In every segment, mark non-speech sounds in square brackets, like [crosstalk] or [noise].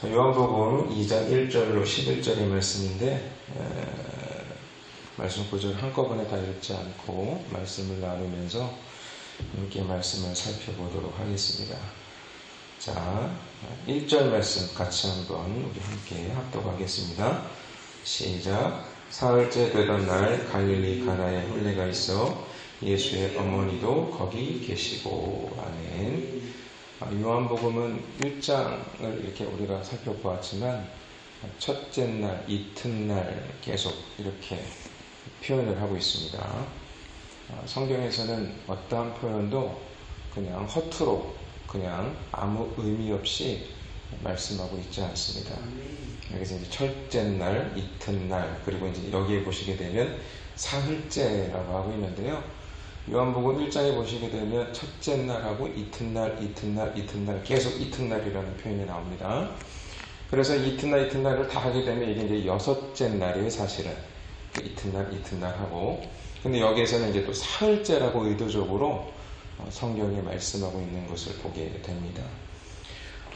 자, 요한복음 2장 1절로 11절의 말씀인데 에, 말씀 구절 한꺼번에 다 읽지 않고 말씀을 나누면서 함께 말씀을 살펴보도록 하겠습니다. 자, 1절 말씀 같이 한번 우리 함께 합독하겠습니다. 시작. 사흘째 되던 날 갈릴리 가나에 혼례가 있어 예수의 어머니도 거기 계시고 아멘. 아, 요한복음은 1장을 이렇게 우리가 살펴보았지만 첫째 날, 이튿날 계속 이렇게 표현을 하고 있습니다. 아, 성경에서는 어떠한 표현도 그냥 허투루 그냥 아무 의미 없이 말씀하고 있지 않습니다. 여기서 이제 첫째 날, 이튿날, 그리고 이제 여기에 보시게 되면 사흘째라고 하고 있는데요. 요한복음 1장에 보시게 되면 첫째 날하고 이튿날, 이튿날, 이튿날 계속 이튿날이라는 표현이 나옵니다. 그래서 이튿날, 이튿날을 다 하게 되면 이게 이제 여섯째 날이에요, 사실은. 그 이튿날, 이튿날 하고. 근데 여기에서는 이제 또 사흘째라고 의도적으로 어, 성경에 말씀하고 있는 것을 보게 됩니다.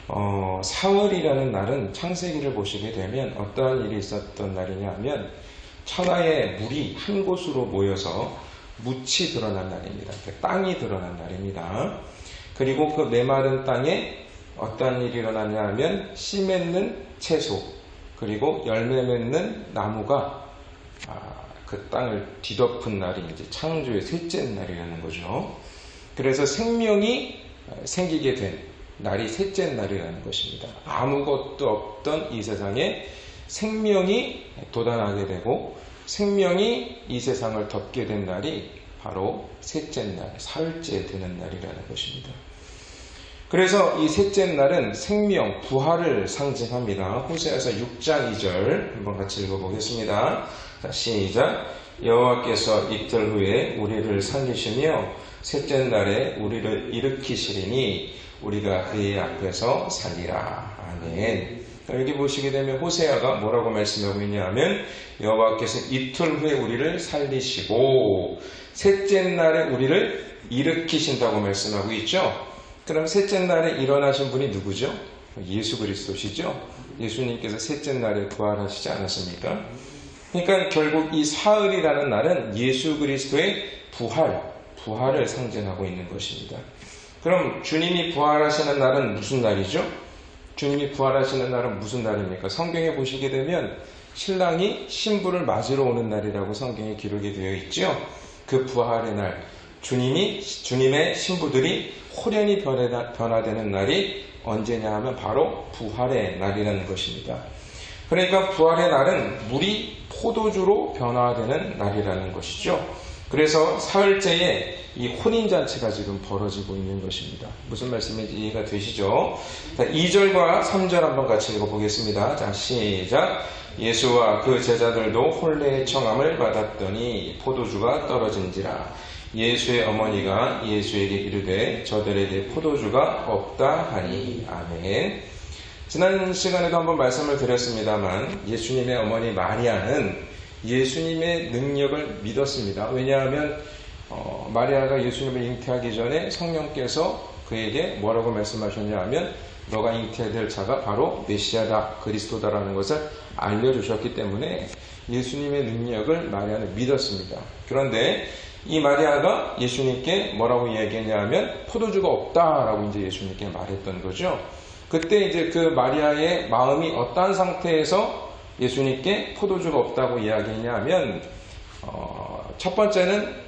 어, 사월이라는 날은 창세기를 보시게 되면 어떠한 일이 있었던 날이냐 하면 천하의 물이 한 곳으로 모여서 묻이 드러난 날입니다. 그 땅이 드러난 날입니다. 그리고 그 메마른 땅에 어떠한 일이 일어나냐 하면 씨 맺는 채소 그리고 열매 맺는 나무가 아, 그 땅을 뒤덮은 날이 이제 창조의 셋째 날이라는 거죠. 그래서 생명이 생기게 된 날이 셋째 날이라는 것입니다. 아무것도 없던 이 세상에 생명이 돋아나게 되고 생명이 이 세상을 덮게 된 날이 바로 셋째 날, 사흘째 되는 날이라는 것입니다. 그래서 이 셋째 날은 생명, 부활을 상징합니다. 호세아서 6장 2절 한번 같이 읽어보겠습니다. 자, 시작. 여호와께서 이틀 후에 우리를 살리시며 셋째 날에 우리를 일으키시리니 우리가 그의 앞에서 살리라. 아멘. 여기 보시게 되면 호세아가 뭐라고 말씀하고 있냐 하면 여호와께서 이틀 후에 우리를 살리시고 셋째 날에 우리를 일으키신다고 말씀하고 있죠. 그럼 셋째 날에 일어나신 분이 누구죠? 예수 그리스도시죠. 예수님께서 셋째 날에 부활하시지 않았습니까? 그러니까 결국 이 사흘이라는 날은 예수 그리스도의 부활, 부활을 상징하고 있는 것입니다. 그럼 주님이 부활하시는 날은 무슨 날이죠? 주님이 부활하시는 날은 무슨 날입니까? 성경에 보시게 되면 신랑이 신부를 맞으러 오는 날이라고 성경에 기록이 되어 있죠. 그 부활의 날, 주님이 주님의 신부들이 호련히 변화되는 날이 언제냐 하면 바로 부활의 날이라는 것입니다. 그러니까 부활의 날은 물이 포도주로 변화되는 날이라는 것이죠. 그래서 사흘째에 이 혼인잔치가 지금 벌어지고 있는 것입니다. 무슨 말씀인지 이해가 되시죠? 자, 2절과 3절 한번 같이 읽어보겠습니다. 자, 시작. 예수와 그 제자들도 혼례의 청함을 받았더니 포도주가 떨어진지라. 예수의 어머니가 예수에게 이르되 저들에게 포도주가 없다 하니 아멘. 지난 시간에도 한번 말씀을 드렸습니다만 예수님의 어머니 마리아는 예수님의 능력을 믿었습니다. 왜냐하면 어, 마리아가 예수님을 잉태하기 전에 성령께서 그에게 뭐라고 말씀하셨냐 하면 너가 잉태될 자가 바로 메시아다 그리스도다라는 것을 알려주셨기 때문에 예수님의 능력을 마리아는 믿었습니다. 그런데 이 마리아가 예수님께 뭐라고 이야기했냐 하면 포도주가 없다라고 이제 예수님께 말했던 거죠. 그때 이제 그 마리아의 마음이 어떠한 상태에서 예수님께 포도주가 없다고 이야기했냐 하면 어, 첫 번째는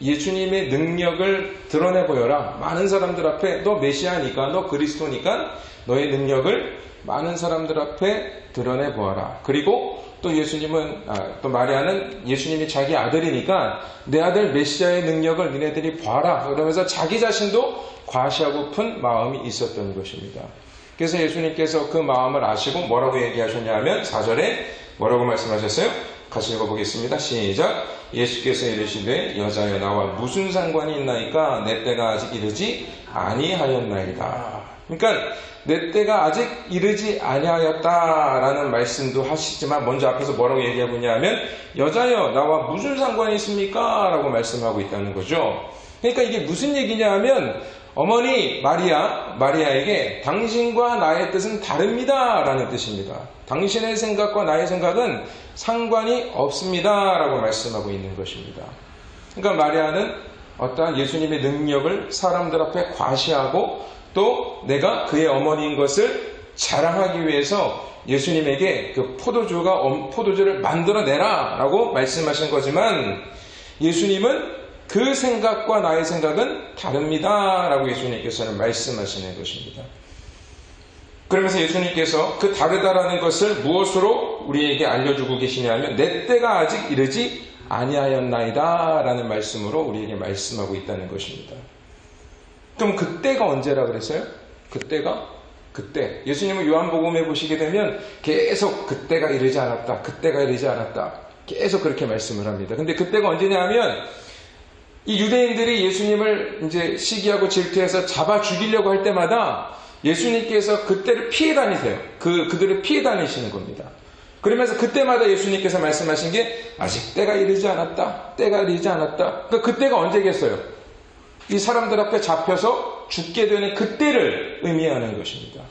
예수님의 능력을 드러내 보여라. 많은 사람들 앞에 너 메시아니까 너 그리스도니까 너의 능력을 많은 사람들 앞에 드러내 보아라. 그리고 또 예수님은 아, 또 마리아는 예수님이 자기 아들이니까 내 아들 메시아의 능력을 니네들이 봐라. 그러면서 자기 자신도 과시하고픈 마음이 있었던 것입니다. 그래서 예수님께서 그 마음을 아시고 뭐라고 얘기하셨냐면 4절에 뭐라고 말씀하셨어요? 같이 읽어보겠습니다. 시작. 예수께서 이르시되 여자여 나와 무슨 상관이 있나이까 내 때가 아직 이르지 아니하였나이다. 그러니까 내 때가 아직 이르지 아니하였다라는 말씀도 하시지만 먼저 앞에서 뭐라고 얘기하고 있냐면 여자여 나와 무슨 상관이 있습니까? 라고 말씀하고 있다는 거죠. 그러니까 이게 무슨 얘기냐 하면 어머니 마리아, 마리아에게 당신과 나의 뜻은 다릅니다. 라는 뜻입니다. 당신의 생각과 나의 생각은 상관이 없습니다. 라고 말씀하고 있는 것입니다. 그러니까 마리아는 어떠한 예수님의 능력을 사람들 앞에 과시하고 또 내가 그의 어머니인 것을 자랑하기 위해서 예수님에게 그 포도주가 포도주를 만들어내라 라고 말씀하신 거지만 예수님은 그 생각과 나의 생각은 다릅니다 라고 예수님께서는 말씀하시는 것입니다. 그러면서 예수님께서 그 다르다라는 것을 무엇으로 우리에게 알려주고 계시냐면 내 때가 아직 이르지 아니하였나이다 라는 말씀으로 우리에게 말씀하고 있다는 것입니다. 그럼 그때가 언제라 그랬어요? 그때가 그때 예수님은 요한복음에 보시게 되면 계속 그때가 이르지 않았다. 그때가 이르지 않았다. 계속 그렇게 말씀을 합니다. 근데 그때가 언제냐 하면 이 유대인들이 예수님을 이제 시기하고 질투해서 잡아 죽이려고 할 때마다 예수님께서 그때를 피해 다니세요. 그, 그들을 피해 다니시는 겁니다. 그러면서 그때마다 예수님께서 말씀하신 게 아직 때가 이르지 않았다. 때가 이르지 않았다. 그러니까 그때가 언제겠어요? 이 사람들 앞에 잡혀서 죽게 되는 그때를 의미하는 것입니다.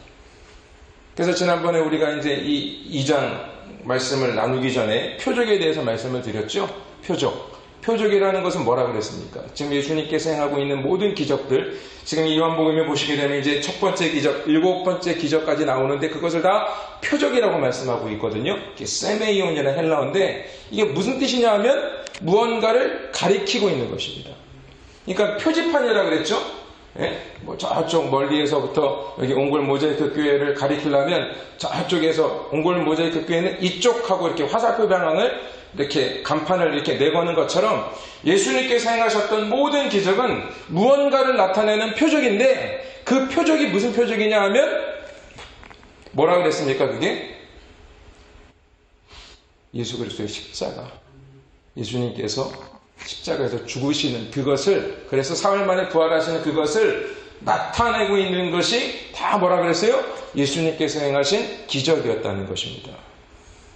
그래서 지난번에 우리가 이제 이 2장 말씀을 나누기 전에 표적에 대해서 말씀을 드렸죠. 표적. 표적이라는 것은 뭐라 그랬습니까? 지금 예수님께서 행하고 있는 모든 기적들, 지금 이 요한복음에 보시게 되면 이제 첫 번째 기적, 일곱 번째 기적까지 나오는데 그것을 다 표적이라고 말씀하고 있거든요. 세메이온이라는 헬라어인데 이게 무슨 뜻이냐 하면 무언가를 가리키고 있는 것입니다. 그러니까 표지판이라 그랬죠? 예? 뭐 저쪽 멀리에서부터 여기 옹골 모자이크 교회를 가리키려면 저쪽에서 옹골 모자이크 교회는 이쪽하고 이렇게 화살표 방향을 이렇게 간판을 이렇게 내거는 것처럼 예수님께서 행하셨던 모든 기적은 무언가를 나타내는 표적인데 그 표적이 무슨 표적이냐 하면 뭐라 그랬습니까 그게? 예수 그리스도의 십자가. 예수님께서 십자가에서 죽으시는 그것을 그래서 사흘 만에 부활하시는 그것을 나타내고 있는 것이 다 뭐라 그랬어요? 예수님께서 행하신 기적이었다는 것입니다.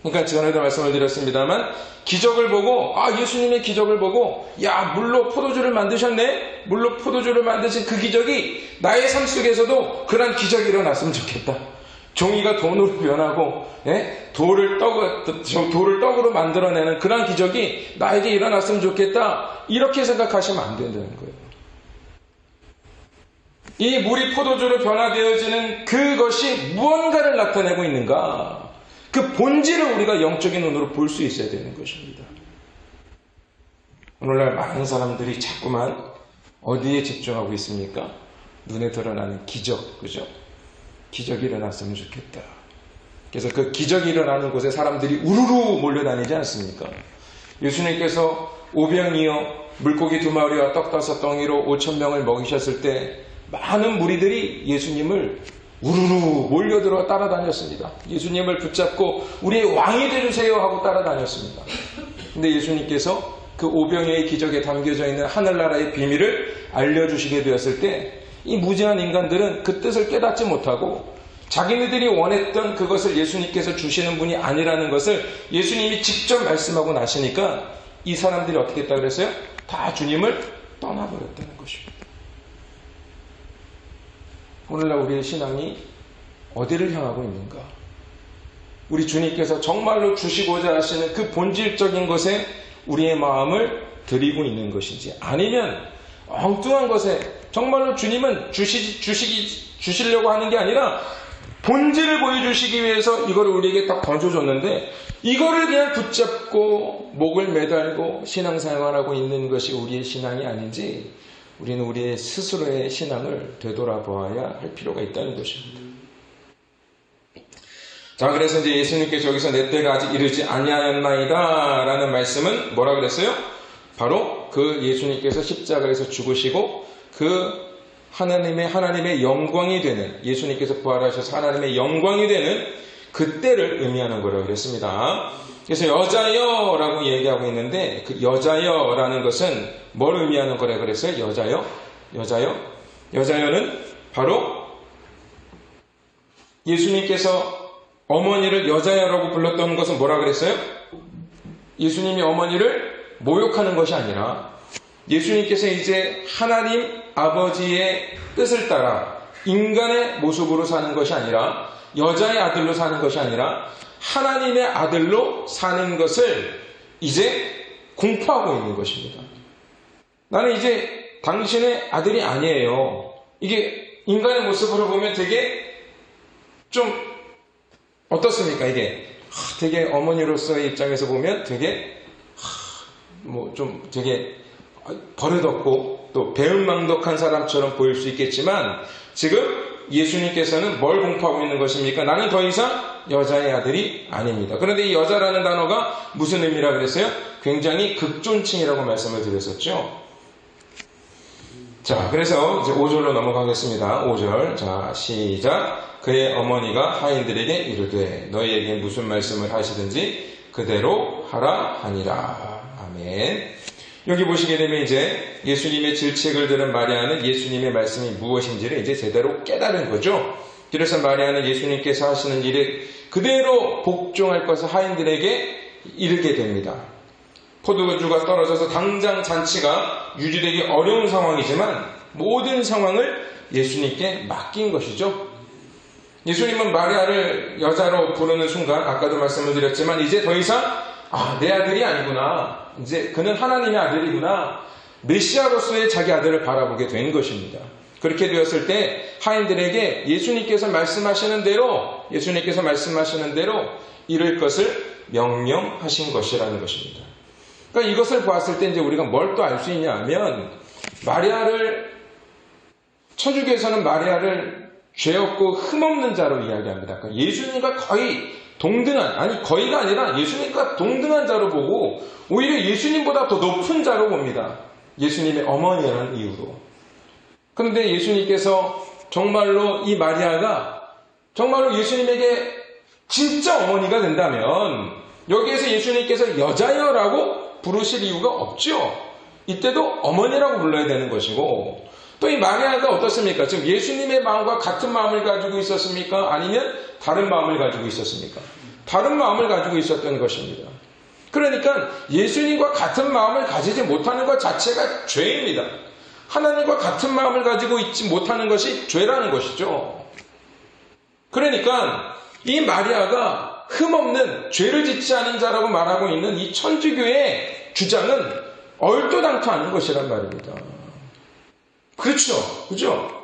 그러니까 전에도 말씀을 드렸습니다만 기적을 보고 아 예수님의 기적을 보고 야 물로 포도주를 만드셨네 물로 포도주를 만드신 그 기적이 나의 삶 속에서도 그런 기적이 일어났으면 좋겠다. 종이가 돈으로 변하고 예? 돌을 떡 돌을 떡으로 만들어내는 그런 기적이 나에게 일어났으면 좋겠다 이렇게 생각하시면 안 된다는 거예요. 이 물이 포도주로 변화되어지는 그것이 무언가를 나타내고 있는가? 그 본질을 우리가 영적인 눈으로 볼 수 있어야 되는 것입니다. 오늘날 많은 사람들이 자꾸만 어디에 집중하고 있습니까? 눈에 드러나는 기적, 그죠? 기적이 일어났으면 좋겠다. 그래서 그 기적이 일어나는 곳에 사람들이 우르르 몰려다니지 않습니까? 예수님께서 오병이어 물고기 두 마리와 떡 다섯 덩이로 오천 명을 먹이셨을 때 많은 무리들이 예수님을 우르르 몰려들어 따라다녔습니다. 예수님을 붙잡고 우리의 왕이 되주세요 하고 따라다녔습니다. 근데 예수님께서 그 오병이의 기적에 담겨져 있는 하늘나라의 비밀을 알려주시게 되었을 때 이 무지한 인간들은 그 뜻을 깨닫지 못하고 자기네들이 원했던 그것을 예수님께서 주시는 분이 아니라는 것을 예수님이 직접 말씀하고 나시니까 이 사람들이 어떻게 했다 그랬어요? 다 주님을 떠나버렸다는 것입니다. 오늘날 우리의 신앙이 어디를 향하고 있는가? 우리 주님께서 정말로 주시고자 하시는 그 본질적인 것에 우리의 마음을 드리고 있는 것인지 아니면 엉뚱한 것에 정말로 주님은 주시, 주시기, 주시려고 하는 게 아니라 본질을 보여주시기 위해서 이거를 우리에게 딱 던져줬는데 이거를 그냥 붙잡고 목을 매달고 신앙생활하고 있는 것이 우리의 신앙이 아닌지 우리는 우리의 스스로의 신앙을 되돌아보아야 할 필요가 있다는 것입니다. 자, 그래서 이제 예수님께서 여기서 내 때가 아직 이르지 아니하였나이다 라는 말씀은 뭐라 그랬어요? 바로 그 예수님께서 십자가에서 죽으시고 그 하나님의 하나님의 영광이 되는 예수님께서 부활하셔서 하나님의 영광이 되는 그때를 의미하는 거라고 그랬습니다. 그래서 여자여 라고 얘기하고 있는데 그 여자여 라는 것은 뭘 의미하는 거라 그랬어요? 여자여? 여자여? 여자여는 바로 예수님께서 어머니를 여자여라고 불렀던 것은 뭐라 그랬어요? 예수님이 어머니를 모욕하는 것이 아니라 예수님께서 이제 하나님 아버지의 뜻을 따라 인간의 모습으로 사는 것이 아니라 여자의 아들로 사는 것이 아니라 하나님의 아들로 사는 것을 이제 공포하고 있는 것입니다. 나는 이제 당신의 아들이 아니에요. 이게 인간의 모습으로 보면 되게 좀 어떻습니까? 이게 되게 어머니로서의 입장에서 보면 되게 뭐 좀 되게 버릇없고 또 배은망덕한 사람처럼 보일 수 있겠지만 지금 예수님께서는 뭘 공포하고 있는 것입니까? 나는 더 이상 여자의 아들이 아닙니다. 그런데 이 여자라는 단어가 무슨 의미라 그랬어요? 굉장히 극존칭이라고 말씀을 드렸었죠. 자, 그래서 이제 5절로 넘어가겠습니다. 5절. 자, 시작. 그의 어머니가 하인들에게 이르되 너희에게 무슨 말씀을 하시든지 그대로 하라 하니라. 아멘. 여기 보시게 되면 이제 예수님의 질책을 들은 마리아는 예수님의 말씀이 무엇인지를 이제 제대로 깨달은 거죠. 그래서 마리아는 예수님께서 하시는 일을 그대로 복종할 것을 하인들에게 이르게 됩니다. 포도주가 떨어져서 당장 잔치가 유지되기 어려운 상황이지만 모든 상황을 예수님께 맡긴 것이죠. 예수님은 마리아를 여자로 부르는 순간 아까도 말씀을 드렸지만 이제 더 이상 아, 내 아들이 아니구나. 이제 그는 하나님의 아들이구나. 메시아로서의 자기 아들을 바라보게 된 것입니다. 그렇게 되었을 때 하인들에게 예수님께서 말씀하시는 대로 예수님께서 말씀하시는 대로 이룰 것을 명령하신 것이라는 것입니다. 그러니까 이것을 보았을 때 이제 우리가 뭘 또 알 수 있냐 하면 마리아를 천주교에서는 마리아를 죄 없고 흠 없는 자로 이야기합니다. 그러니까 예수님과 거의 동등한 아니 거의가 아니라 예수님과 동등한 자로 보고 오히려 예수님보다 더 높은 자로 봅니다. 예수님의 어머니라는 이유로. 그런데 예수님께서 정말로 이 마리아가 정말로 예수님에게 진짜 어머니가 된다면 여기에서 예수님께서 여자여라고 부르실 이유가 없죠. 이때도 어머니라고 불러야 되는 것이고 또 이 마리아가 어떻습니까? 지금 예수님의 마음과 같은 마음을 가지고 있었습니까? 아니면 다른 마음을 가지고 있었습니까? 다른 마음을 가지고 있었던 것입니다. 그러니까 예수님과 같은 마음을 가지지 못하는 것 자체가 죄입니다. 하나님과 같은 마음을 가지고 있지 못하는 것이 죄라는 것이죠. 그러니까 이 마리아가 흠없는 죄를 짓지 않은 자라고 말하고 있는 이 천주교의 주장은 얼토당토 않은 것이란 말입니다. 그렇죠. 그죠?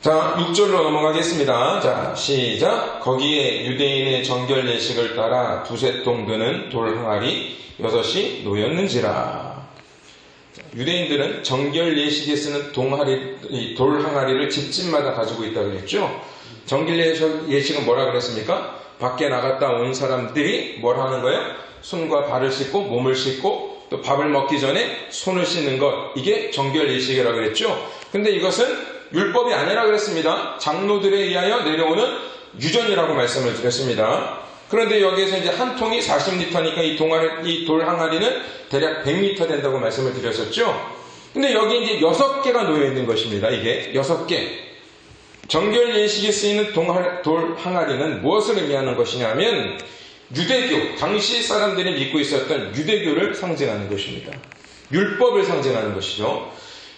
자, 6절로 넘어가겠습니다. 자, 시작. 거기에 유대인의 정결 예식을 따라 두세 통 드는 돌 항아리 여섯이 놓였는지라. 유대인들은 정결 예식에 쓰는 동아리, 돌 항아리를 집집마다 가지고 있다고 그랬죠. 정결 예식은 뭐라 그랬습니까? 밖에 나갔다 온 사람들이 뭘 하는 거예요? 손과 발을 씻고 몸을 씻고 또 밥을 먹기 전에 손을 씻는 것 이게 정결 예식이라고 그랬죠. 근데 이것은 율법이 아니라 그랬습니다. 장로들에 의하여 내려오는 유전이라고 말씀을 드렸습니다. 그런데 여기에서 이제 한 통이 40리터니까 이 동아리, 이돌 항아리는 대략 100리터 된다고 말씀을 드렸었죠. 근데 여기 이제 6개가 놓여 있는 것입니다. 이게 6개. 정결 예식에 쓰이는 돌 항아리는 무엇을 의미하는 것이냐면 유대교, 당시 사람들이 믿고 있었던 유대교를 상징하는 것입니다. 율법을 상징하는 것이죠.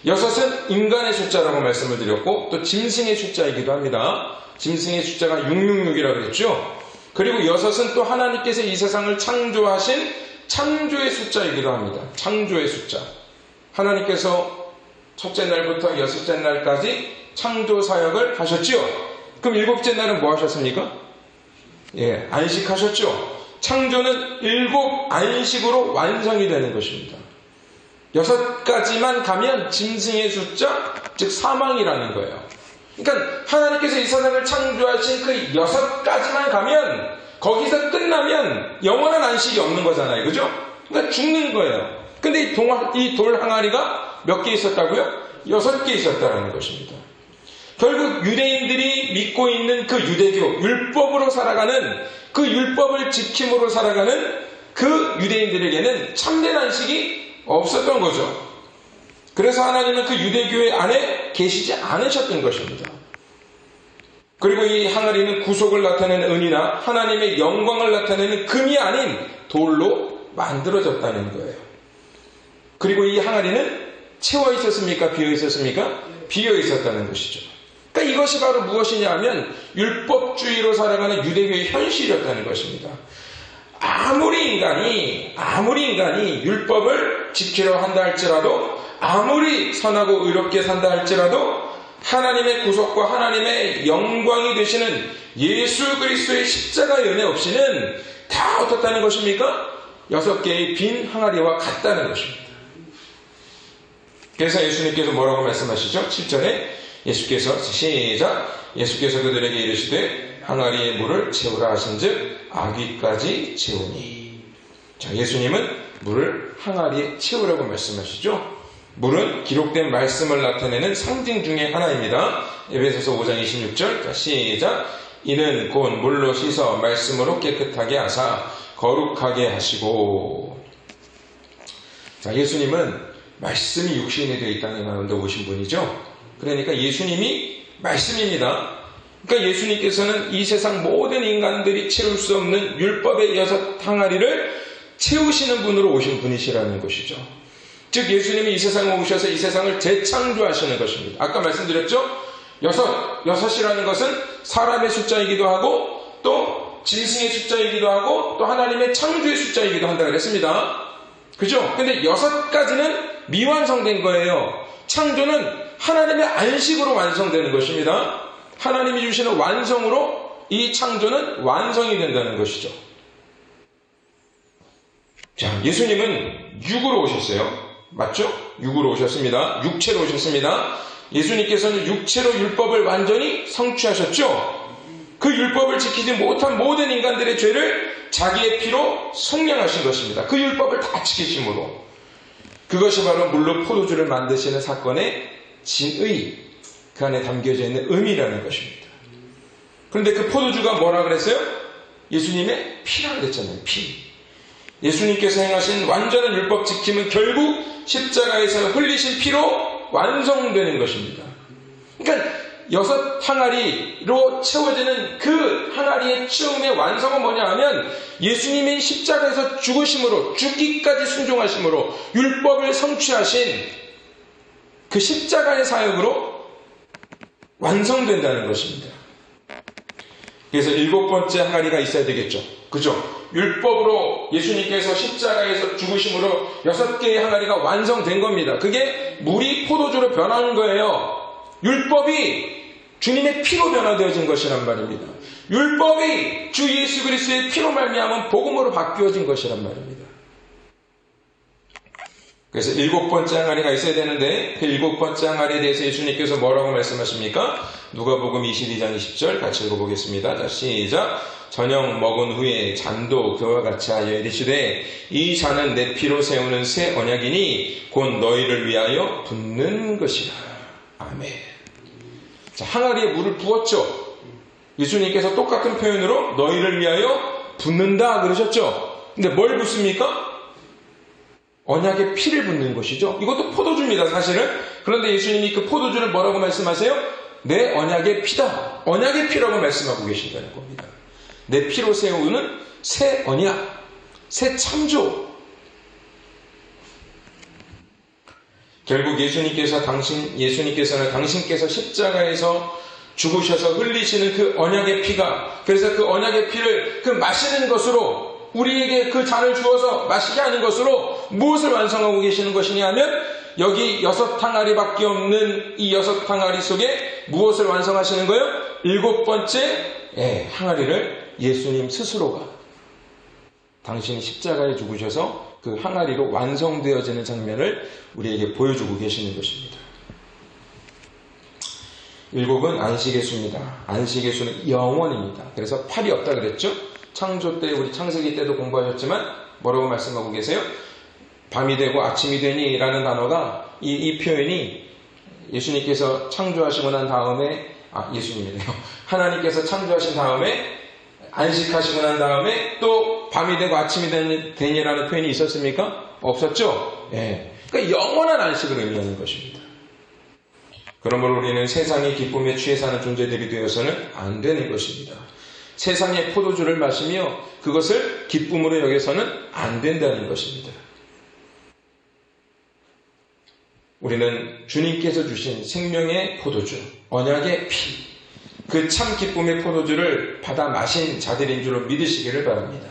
여섯은 인간의 숫자라고 말씀을 드렸고 또 짐승의 숫자이기도 합니다. 짐승의 숫자가 666이라고 그랬죠. 그리고 여섯은 또 하나님께서 이 세상을 창조하신 창조의 숫자이기도 합니다. 창조의 숫자. 하나님께서 첫째 날부터 여섯째 날까지 창조 사역을 하셨지요. 그럼 일곱째 날은 뭐 하셨습니까? 예, 안식하셨죠. 창조는 일곱 안식으로 완성이 되는 것입니다. 여섯 가지만 가면 짐승의 숫자, 즉 사망이라는 거예요. 그러니까 하나님께서 이 세상을 창조하신 그 여섯 가지만 가면 거기서 끝나면 영원한 안식이 없는 거잖아요. 그죠? 그러니까 죽는 거예요. 근데 이, 돌 항아리가 몇 개 있었다고요? 여섯 개 있었다는 것입니다. 결국 유대인들이 믿고 있는 그 유대교, 율법으로 살아가는 그 율법을 지킴으로 살아가는 그 유대인들에게는 참된 안식이 없었던 거죠. 그래서 하나님은 그 유대교회 안에 계시지 않으셨던 것입니다. 그리고 이 항아리는 구속을 나타내는 은이나 하나님의 영광을 나타내는 금이 아닌 돌로 만들어졌다는 거예요. 그리고 이 항아리는 채워 있었습니까? 비어 있었습니까? 비어 있었다는 것이죠. 그러니까 이것이 바로 무엇이냐 하면 율법주의로 살아가는 유대교의 현실이었다는 것입니다. 아무리 인간이, 아무리 인간이 율법을 지키려 한다 할지라도, 아무리 선하고 의롭게 산다 할지라도, 하나님의 구속과 하나님의 영광이 되시는 예수 그리스도의 십자가 연애 없이는 다 어떻다는 것입니까? 여섯 개의 빈 항아리와 같다는 것입니다. 그래서 예수님께서 뭐라고 말씀하시죠? 7절에 예수께서 시작 예수께서 그들에게 이르시되 항아리의 물을 채우라 하신즉 아귀까지 채우니 자 예수님은 물을 항아리에 채우라고 말씀하시죠. 물은 기록된 말씀을 나타내는 상징 중의 하나입니다. 에베소서 5장 26절 자, 시작 이는 곧 물로 씻어 말씀으로 깨끗하게 하사 거룩하게 하시고 자 예수님은 말씀이 육신이 되어 이 땅에 가운데 오신 분이죠. 그러니까 예수님이 말씀입니다. 그러니까 예수님께서는 이 세상 모든 인간들이 채울 수 없는 율법의 여섯 항아리를 채우시는 분으로 오신 분이시라는 것이죠. 즉 예수님이 이 세상에 오셔서 이 세상을 재창조하시는 것입니다. 아까 말씀드렸죠? 여섯, 여섯이라는 것은 사람의 숫자이기도 하고 또 짐승의 숫자이기도 하고 또 하나님의 창조의 숫자이기도 한다 그랬습니다. 그죠? 근데 여섯 가지는 미완성된 거예요. 창조는 하나님의 안식으로 완성되는 것입니다. 하나님이 주시는 완성으로 이 창조는 완성이 된다는 것이죠. 자, 예수님은 육으로 오셨어요. 맞죠? 육으로 오셨습니다. 육체로 오셨습니다. 예수님께서는 육체로 율법을 완전히 성취하셨죠? 그 율법을 지키지 못한 모든 인간들의 죄를 자기의 피로 성량하신 것입니다. 그 율법을 다 지키심으로. 그것이 바로 물로 포도주를 만드시는 사건의 진의, 그 안에 담겨져 있는 의미라는 것입니다. 그런데 그 포도주가 뭐라 그랬어요? 예수님의 피라 그랬잖아요. 피. 예수님께서 행하신 완전한 율법 지킴은 결국 십자가에서 흘리신 피로 완성되는 것입니다. 그러니까 여섯 항아리로 채워지는 그 항아리의 처음의 완성은 뭐냐 하면 예수님이 십자가에서 죽으심으로 죽기까지 순종하심으로 율법을 성취하신 그 십자가의 사역으로 완성된다는 것입니다. 그래서 일곱 번째 항아리가 있어야 되겠죠. 그죠? 율법으로 예수님께서 십자가에서 죽으심으로 여섯 개의 항아리가 완성된 겁니다. 그게 물이 포도주로 변하는 거예요. 율법이 주님의 피로 변화되어진 것이란 말입니다. 율법이 주 예수 그리스도의 피로 말미암은 복음으로 바뀌어진 것이란 말입니다. 그래서 일곱 번째 항아리가 있어야 되는데 그 일곱 번째 항아리에 대해서 예수님께서 뭐라고 말씀하십니까? 누가복음 22장 20절 같이 읽어보겠습니다. 자 시작. 저녁 먹은 후에 잔도 그와 같이 하여 이르시되 이 잔은 내 피로 세우는 새 언약이니 곧 너희를 위하여 붓는 것이라. 아멘. 자, 항아리에 물을 부었죠. 예수님께서 똑같은 표현으로 너희를 위하여 붓는다 그러셨죠. 근데 뭘 붓습니까? 언약의 피를 붓는 것이죠. 이것도 포도주입니다, 사실은. 그런데 예수님이 그 포도주를 뭐라고 말씀하세요? 내 언약의 피다. 언약의 피라고 말씀하고 계신다는 겁니다. 내 피로 세우는 새 언약, 새 창조. 결국 예수님께서 당신, 예수님께서는 당신께서 십자가에서 죽으셔서 흘리시는 그 언약의 피가, 그래서 그 언약의 피를 그 마시는 것으로 우리에게 그 잔을 주어서 마시게 하는 것으로 무엇을 완성하고 계시는 것이냐 하면 여기 여섯 항아리밖에 없는 이 여섯 항아리 속에 무엇을 완성하시는 거예요? 일곱 번째 예, 항아리를 예수님 스스로가 당신이 십자가에 죽으셔서 그 항아리로 완성되어지는 장면을 우리에게 보여주고 계시는 것입니다. 일곱은 안식의 수입니다. 안식의 수는 영원입니다. 그래서 팔이 없다 그랬죠? 창조 때 우리 창세기 때도 공부하셨지만 뭐라고 말씀하고 계세요? 밤이 되고 아침이 되니 라는 단어가 이, 이 표현이 예수님께서 창조하시고 난 다음에 아 예수님이네요. [laughs] 하나님께서 창조하신 다음에 안식하시고 난 다음에 또 밤이 되고 아침이 되니라는 표현이 있었습니까? 없었죠? 예. 그러니까 영원한 안식을 의미하는 것입니다. 그러므로 우리는 세상의 기쁨에 취해 사는 존재들이 되어서는 안 되는 것입니다. 세상의 포도주를 마시며 그것을 기쁨으로 여겨서는 안 된다는 것입니다. 우리는 주님께서 주신 생명의 포도주, 언약의 피, 그 참 기쁨의 포도주를 받아 마신 자들인 줄로 믿으시기를 바랍니다.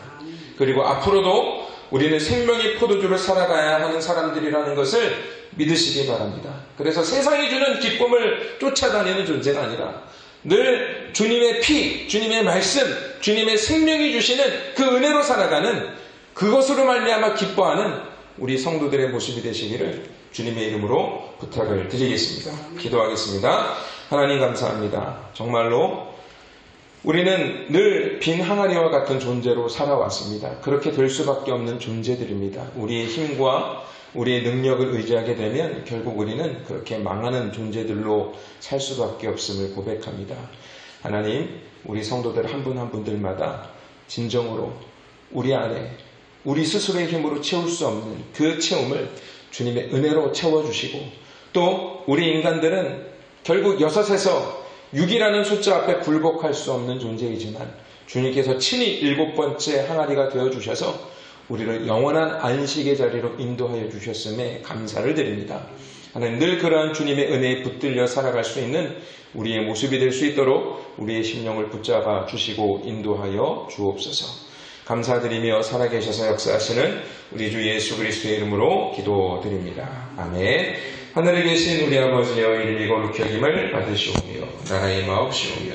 그리고 앞으로도 우리는 생명의 포도주를 살아가야 하는 사람들이라는 것을 믿으시기 바랍니다. 그래서 세상이 주는 기쁨을 쫓아다니는 존재가 아니라 늘 주님의 피, 주님의 말씀, 주님의 생명이 주시는 그 은혜로 살아가는 그것으로 말미암아 기뻐하는 우리 성도들의 모습이 되시기를 주님의 이름으로 부탁을 드리겠습니다. 기도하겠습니다. 하나님 감사합니다. 정말로 우리는 늘 빈 항아리와 같은 존재로 살아왔습니다. 그렇게 될 수밖에 없는 존재들입니다. 우리의 힘과 우리의 능력을 의지하게 되면 결국 우리는 그렇게 망하는 존재들로 살 수밖에 없음을 고백합니다. 하나님, 우리 성도들 한 분한 분들마다 진정으로 우리 안에 우리 스스로의 힘으로 채울 수 없는 그 채움을 주님의 은혜로 채워주시고 또 우리 인간들은 결국 여섯에서 6이라는 숫자 앞에 굴복할 수 없는 존재이지만 주님께서 친히 일곱 번째 항아리가 되어 주셔서 우리를 영원한 안식의 자리로 인도하여 주셨음에 감사를 드립니다. 하나님 늘 그러한 주님의 은혜에 붙들려 살아갈 수 있는 우리의 모습이 될 수 있도록 우리의 심령을 붙잡아 주시고 인도하여 주옵소서. 감사드리며 살아계셔서 역사하시는 우리 주 예수 그리스도의 이름으로 기도드립니다. 아멘. 하늘에 계신 우리 아버지여 이름이 거룩히 여김을 받으시오며 나라의 마옵시오며